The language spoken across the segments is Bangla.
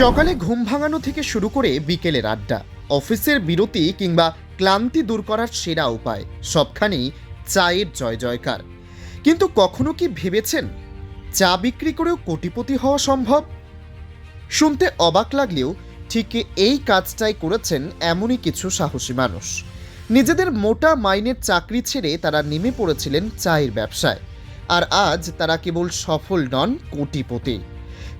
সকালে ঘুম ভাঙানো থেকে শুরু করে বিকেলের আড্ডা, অফিসের বিরতি কিংবা ক্লান্তি দূর করার সেরা উপায়, সবখানেই চায়ের জয় জয়কার। কিন্তু কখনো কি ভেবেছেন, চা বিক্রি করেও কোটিপতি হওয়া সম্ভব? শুনতে অবাক লাগলেও ঠিক এই কাজটাই করেছেন এমনই কিছু সাহসী মানুষ। নিজেদের মোটা মাইনের চাকরি ছেড়ে তারা নেমে পড়েছিলেন চায়ের ব্যবসায়। আর আজ তারা কেবল সফল নন, কোটিপতি।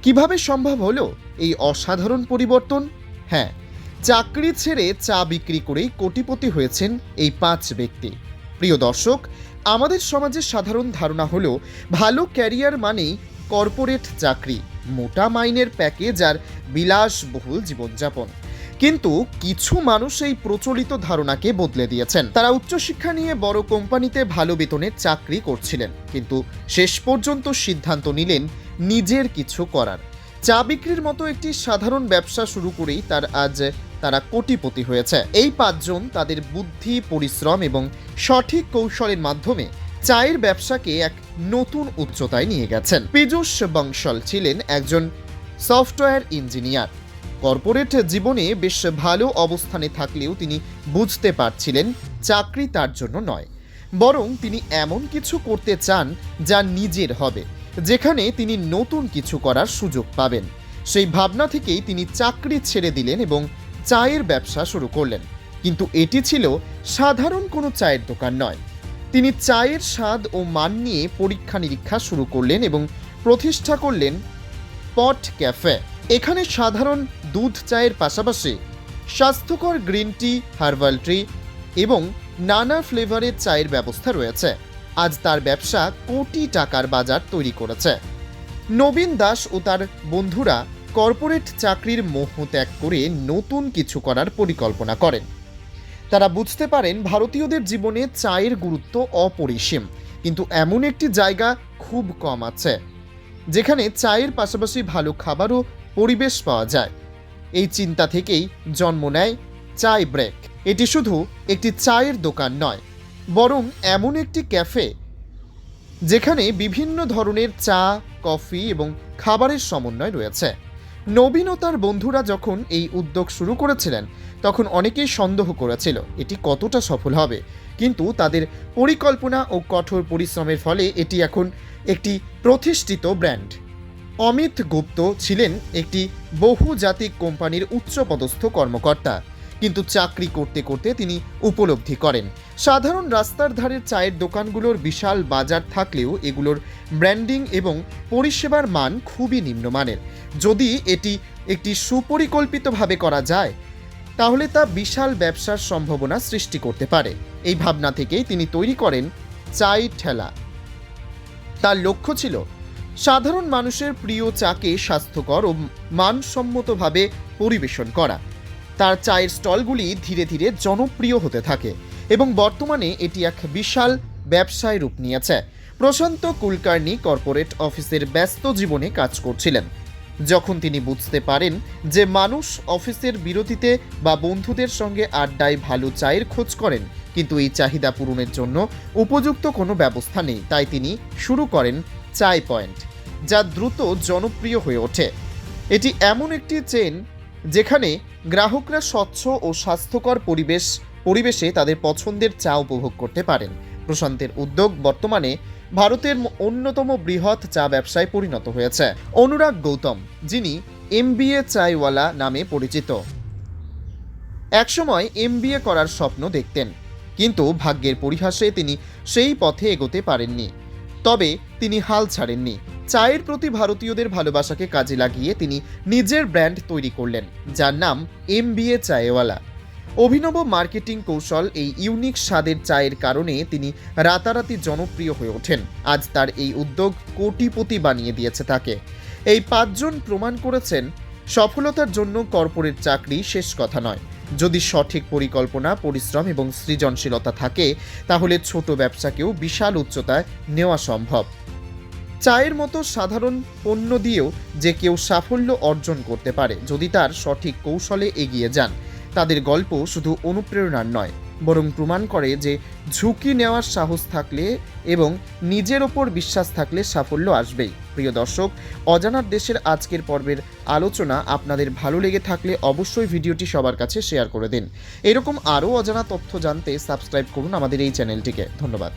কীভাবে সম্ভব হলো এই অসাধারণ পরিবর্তন? হ্যাঁ চাকরি ছেড়ে চা বিক্রি করেই কোটিপতি হয়েছেন এই পাঁচ ব্যক্তি। প্রিয় দর্শক, আমাদের সমাজে সাধারণ ধারণা হলো, ভালো ক্যারিয়ার মানেই কর্পোরেট চাকরি, মোটা মাইনের প্যাকেজ আর বিলাসবহুল জীবনযাপন। কিন্তু কিছু মানুষ এই প্রচলিত ধারণাকে বদলে দিয়েছেন। তারা উচ্চশিক্ষা নিয়ে বড় কোম্পানিতে ভালো বেতনের চাকরি করছিলেন, কিন্তু শেষ পর্যন্ত সিদ্ধান্ত নিলেন নিজের কিছু করার। চা বিক্রির মতো একটি সাধারণ ব্যবসা শুরু করেই তার আজ তারা কোটিপতি হয়েছে। এই পাঁচজন তাদের বুদ্ধি, পরিশ্রম এবং সঠিক কৌশলের মাধ্যমে চায়ের ব্যবসাকে এক নতুন উচ্চতায় নিয়ে গেছেন। পীযূষ বংশল ছিলেন একজন সফটওয়্যার ইঞ্জিনিয়ার। কর্পোরেট জীবনে বেশ ভালো অবস্থানে থাকলেও তিনি বুঝতে পারছিলেন চাকরি তার জন্য নয়। বরং তিনি এমন কিছু করতে চান যা নিজের হবে। যেখানে তিনি নতুন কিছু করার সুযোগ পাবেন। সেই ভাবনা থেকেই তিনি চাকরি ছেড়ে দিলেন এবং চায়ের ব্যবসা শুরু করলেন। কিন্তু এটি ছিল সাধারণ কোনো চায়ের দোকান নয়। তিনি চায়ের স্বাদ ও মান নিয়ে পরীক্ষা নিরীক্ষা শুরু করলেন এবং প্রতিষ্ঠা করলেন পট ক্যাফে। এখানে সাধারণ দুধ চায়ের পাশাপাশি স্বাস্থ্যকর গ্রিন টি, হার্বাল টি এবং নানা ফ্লেভারের চায়ের ব্যবস্থা রয়েছে। আজ তার ব্যবসা কোটি টাকার বাজার তৈরি করেছে। নবীন দাস ও তার বন্ধুরা কর্পোরেট চাকরির মোহ ত্যাগ করে নতুন কিছু করার পরিকল্পনা করেন। তারা বুঝতে পারেন ভারতীয়দের জীবনে চায়ের গুরুত্ব অপরিসীম, কিন্তু এমন একটি জায়গা খুব কম আছে, যেখানে চায়ের পাশাপাশি ভালো খাবারও পরিবেশ পাওয়া যায়। এই চিন্তা থেকেই জন্ম নেয় চায় ব্রেক। এটি শুধু একটি চায়ের দোকান নয় বরং এমন একটি ক্যাফে যেখানে বিভিন্ন ধরনের চা, কফি এবং খাবারের সমন্বয় রয়েছে। নবীন ও তার বন্ধুরা যখন এই উদ্যোগ শুরু করেছিলেন, তখন অনেকেই সন্দেহ করেছিল, এটি কতটা সফল হবে? কিন্তু তাদের পরিকল্পনা ও কঠোর পরিশ্রমের ফলে এটি এখন একটি প্রতিষ্ঠিত ব্র্যান্ড। অমিত গুপ্ত ছিলেন একটি বহুজাতিক কোম্পানির উচ্চপদস্থ কর্মকর্তা। কিন্তু চাকরি করতে করতে তিনি উপলব্ধি করেন। সাধারণ রাস্তার ধারের চায়ের দোকানগুলোর বিশাল বাজার থাকলেও এগুলোর ব্র্যান্ডিং এবং পরিষেবার মান খুবই নিম্নমানের। যদি এটি একটি সুপরিকল্পিতভাবে করা যায়, তাহলে তা বিশাল ব্যবসার সম্ভাবনা সৃষ্টি করতে পারে। এই ভাবনা থেকেই তিনি তৈরি করেন চাই ঠেলা। তার লক্ষ্য ছিল, সাধারণ মানুষের প্রিয় চাকে স্বাস্থ্যকর ও মানসম্মতভাবে পরিবেশন করা। তার চায়ের স্টলগুলি ধীরে ধীরে জনপ্রিয় হতে থাকে এবং বর্তমানে এটি এক বিশাল ব্যবসায় রূপ নিয়েছে। প্রশান্ত কুলকার্নি কর্পোরেট অফিসের ব্যস্ত জীবনে কাজ করছিলেন। যখন তিনি বুঝতে পারেন যে মানুষ অফিসের বিরতিতে বা বন্ধুদের সঙ্গে আড্ডায় ভালো চায়ের খোঁজ করেন, কিন্তু এই চাহিদা পূরণের জন্য উপযুক্ত কোনো ব্যবস্থা নেই, তাই তিনি শুরু করেন চায় পয়েন্ট, যা দ্রুত জনপ্রিয় হয়ে ওঠে। এটি এমন একটি চেন যেখানে গ্রাহকরা স্বচ্ছ ও স্বাস্থ্যকর পরিবেশ, পরিবেশে তাদের পছন্দের চা উপভোগ করতে পারেন। প্রশান্তের উদ্যোগ বর্তমানে ভারতের অন্যতম বৃহৎ চা ব্যবসায় পরিণত হয়েছে। অনুরাগ গৌতম, যিনি এম এমবিএ চাইওয়ালা নামে পরিচিত। একসময় এম এমবিএ করার স্বপ্ন দেখতেন, কিন্তু ভাগ্যের পরিহাসে তিনি সেই পথে এগোতে পারেননি। তবে তিনি হাল ছাড়েননি। চায়ের প্রতি ভারতীয়দের ভালোবাসাকে কাজে লাগিয়ে তিনি নিজের ব্র্যান্ড তৈরি করলেন, যার নাম এমবিএ চায়েওয়ালা। অভিনব মার্কেটিং কৌশল এই ইউনিক স্বাদের চায়ের কারণে তিনি রাতারাতি জনপ্রিয় হয়ে ওঠেন। আজ তার এই উদ্যোগ কোটিপতি বানিয়ে দিয়েছে তাকে। এই পাঁচজন প্রমাণ করেছেন, সফলতার জন্য কর্পোরেট চাকরি শেষ কথা নয়। যদি সঠিক পরিকল্পনা, পরিশ্রম এবং সৃজনশীলতা থাকে, তাহলে ছোট ব্যবসাকেও বিশাল উচ্চতায় নেওয়া সম্ভব। চায়ের মতো সাধারণ পণ্য দিয়েও যে কেউ সাফল্য অর্জন করতে পারে যদি তার সঠিক কৌশলে এগিয়ে যান। তাদের গল্প শুধু অনুপ্রেরণার নয়, বরং প্রমাণ করে যে ঝুঁকি নেওয়ার সাহস থাকলে এবং নিজের ওপর বিশ্বাস থাকলে সাফল্য আসবেই। প্রিয় দর্শক, অজানার দেশের আজকের পর্বের আলোচনা আপনাদের ভালো লেগে থাকলে অবশ্যই ভিডিওটি সবার কাছে শেয়ার করে দিন। এরকম আরও অজানা তথ্য জানতে সাবস্ক্রাইব করুন আমাদের এই চ্যানেলটিকে। ধন্যবাদ।